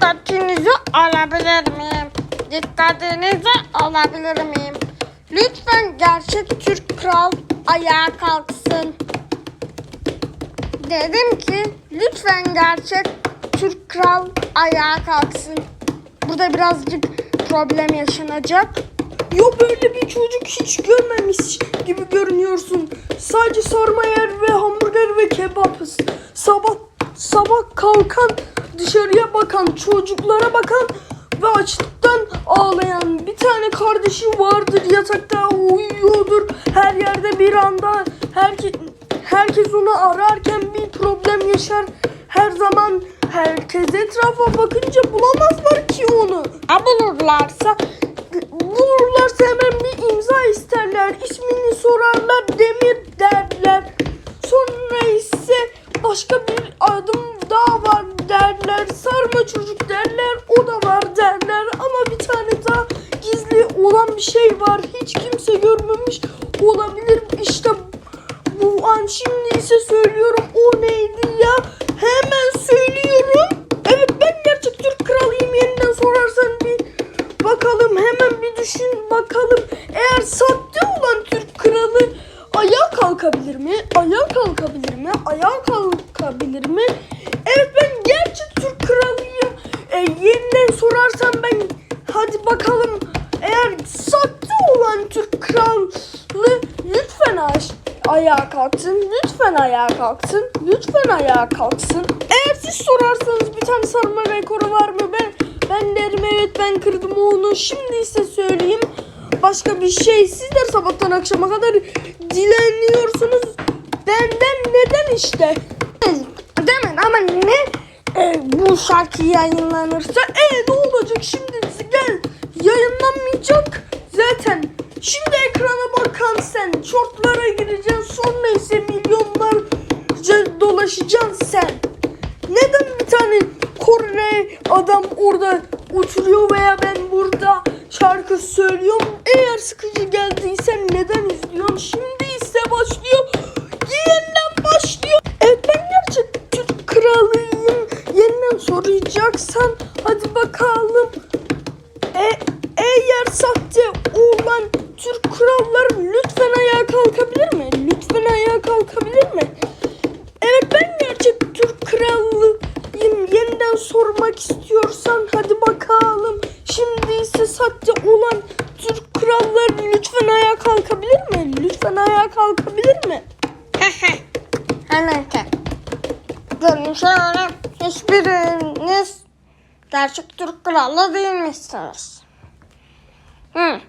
Dikkatinizi alabilir miyim? Dikkatinizi alabilir miyim? Lütfen gerçek Türk kral ayağa kalksın. Dedim ki lütfen gerçek Türk kral ayağa kalksın. Burada birazcık problem yaşanacak. Ya böyle bir çocuk hiç görmemiş gibi görünüyorsun. Sadece sarma yer ve hamburger ve kebap. Sabah sabah kalkan dışarıya bakan çocuklara bakan ve açlıktan ağlayan bir tane kardeşi vardır yatakta uyuyordur her yerde bir anda herkes herkes onu ararken bir problem yaşar her zaman herkes etrafa bakınca bulamazlar ki onu Ha bulurlarsa bulurlarsa hemen bir imza isterler. ismini sorarlar. Demir derler. Sonra ise başka bir Sarma çocuk derler. O da var derler. Ama bir tane daha gizli olan bir şey var. Hiç kimse görmemiş olabilir. İşte bu an şimdi ise söylüyorum. O neydi ya? Hemen söylüyorum. Evet ben gerçek Türk kralıyım. Yeniden sorarsan bir Bakalım hemen bir düşün bakalım. Eğer sahte olan Türk kralı ayağa kalkabilir mi? Ayağa kalkabilir mi? Ayağa kalkabilir mi? Evet ben gerçek Türk kralıyım. Sorarsan ben hadi bakalım. Eğer sahte olan Türk kralı lütfen aş ayağa kalksın. Lütfen ayağa kalksın. Lütfen ayağa kalksın. Eğer siz sorarsanız bir tane sarma rekoru var mı? Ben ben derim evet ben kırdım onu. Şimdi ise söyleyeyim. Başka bir şey. Sizler sabahtan akşama kadar dileniyorsunuz. Benden neden işte? demin ama ne bu şarkı yayınlanırsa E ne olacak şimdi gel. Yayınlanmayacak zaten. Şimdi ekrana bakan sen. Şortlara gireceksin. Sonra ise milyonlarca dolaşacaksın sen. Neden bir tane Kore adam orada oturuyor veya ben burada şarkı söylüyorum? Eğer sıkıcı geldiyse neden izliyorsun? Şimdi ise başlıyor. Yeniden başlıyor. Evet ben gerçek Türk kralıyım. Yeniden soracaksan hadi bakalım. E, eğer sahte olan Türk kralları lütfen ayağa kalkabilir mi? Lütfen ayağa kalkabilir mi? Evet ben gerçek Türk kralıyım. Yeniden sormak istiyorsan hadi bakalım. Şimdi ise sahte olan Türk kralları lütfen ayağa kalkabilir mi? Lütfen ayağa kalkabilir mi? Hemen ki. Hiçbiriniz gerçek Türk kralı değilmişsiniz. Hı.